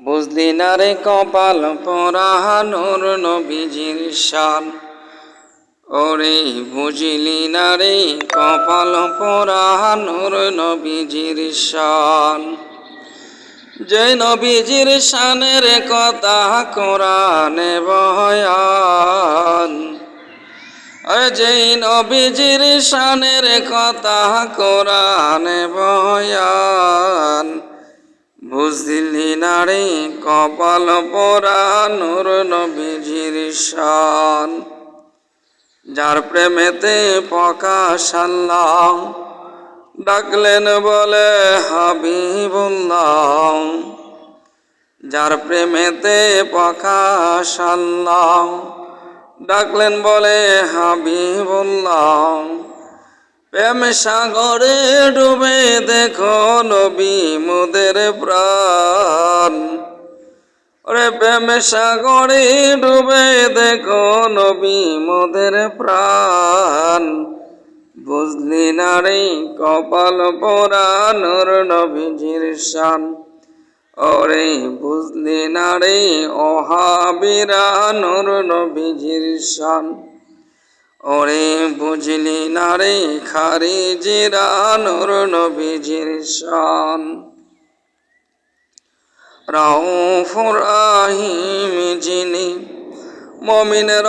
বুঝলি না রে কপাল পরাহানোর নবীজির শান? ওরে বুঝলি না রে কপাল পরাহানোর নবীজির শান? যে নবীজির শানের কথা কোরআনে বয়ান যে নবীজির শানের কথা কোরআনে বয়ান বুঝলি না রে কপাল পরানোর নবীজির শান। যার প্রেমেতে প্রকাশ আল্লাহ ডাকলেন বলে হাবি হাবিবুল্লাহ। যার প্রেমেতে প্রকাশ আল্লাহ ডাকলেন বলে হাবি হাবিবুল্লাহ। প্রেম সাগরে ডুবে দেখো নবী মুদের প্রাণ। ওরে প্রেম সাগরে ডুবে দেখো নবী মুদের প্রাণ। বুঝলি না রে কপাল পোড়ানোর নবীজির শান। ওরে বুঝলি না রে অহাবিরানোর নবীজির শান। ওরে বুঝলি না রে খারি জিরানোর নবীজির শান। রাউফুর আহিম যিনি মমিনের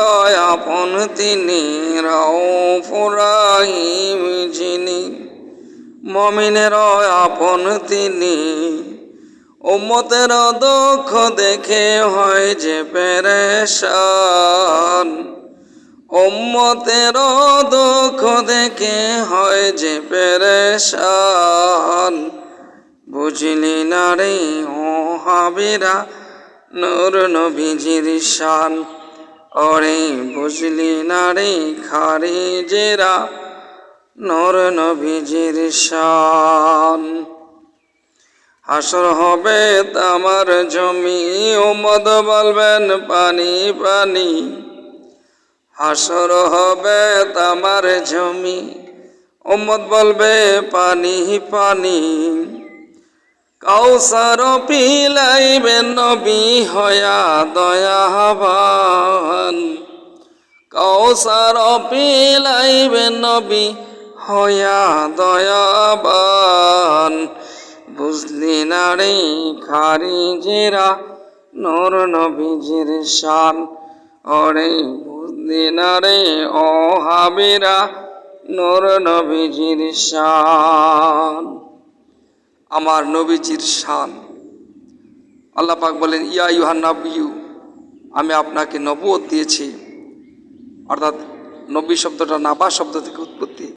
আপন তিনি। রাউফুর আহিম যিনি মমিনের আপন তিনি। উম্মতের দুঃখ দেখে হয় যে পেরেশান। উম্মতের দুঃখ দেখে হয় যে পেরেশান। বুঝলি না রে ও হাবিরা, নূর নবীজির শান। ওরে বুঝলি না রে খারি জেরা নূর নবীজির শান। হাসর হবে তামার জমি উমদ বলবেন পানি পানি। হাসর হবে তামার জমি। উম্মত বলবে, পানি পানি। কাউসার পিলাইবেন নবী হয়া দয়াবান। কাউসার পিলাইবেন নবী হয়া দয়াবান। বুঝলি না রে খারি জেরা নর নবীজির শান। ওরে বুঝলি ও হাবিরা নর নবীজির শান। আমার নবীজির শান। আল্লাপাক বলেন, ইয়া ইউহান নবিউ আমি আপনাকে নবুয়ত দিয়েছি। অর্থাৎ নবী শব্দটা নাবা শব্দ থেকে উৎপত্তি।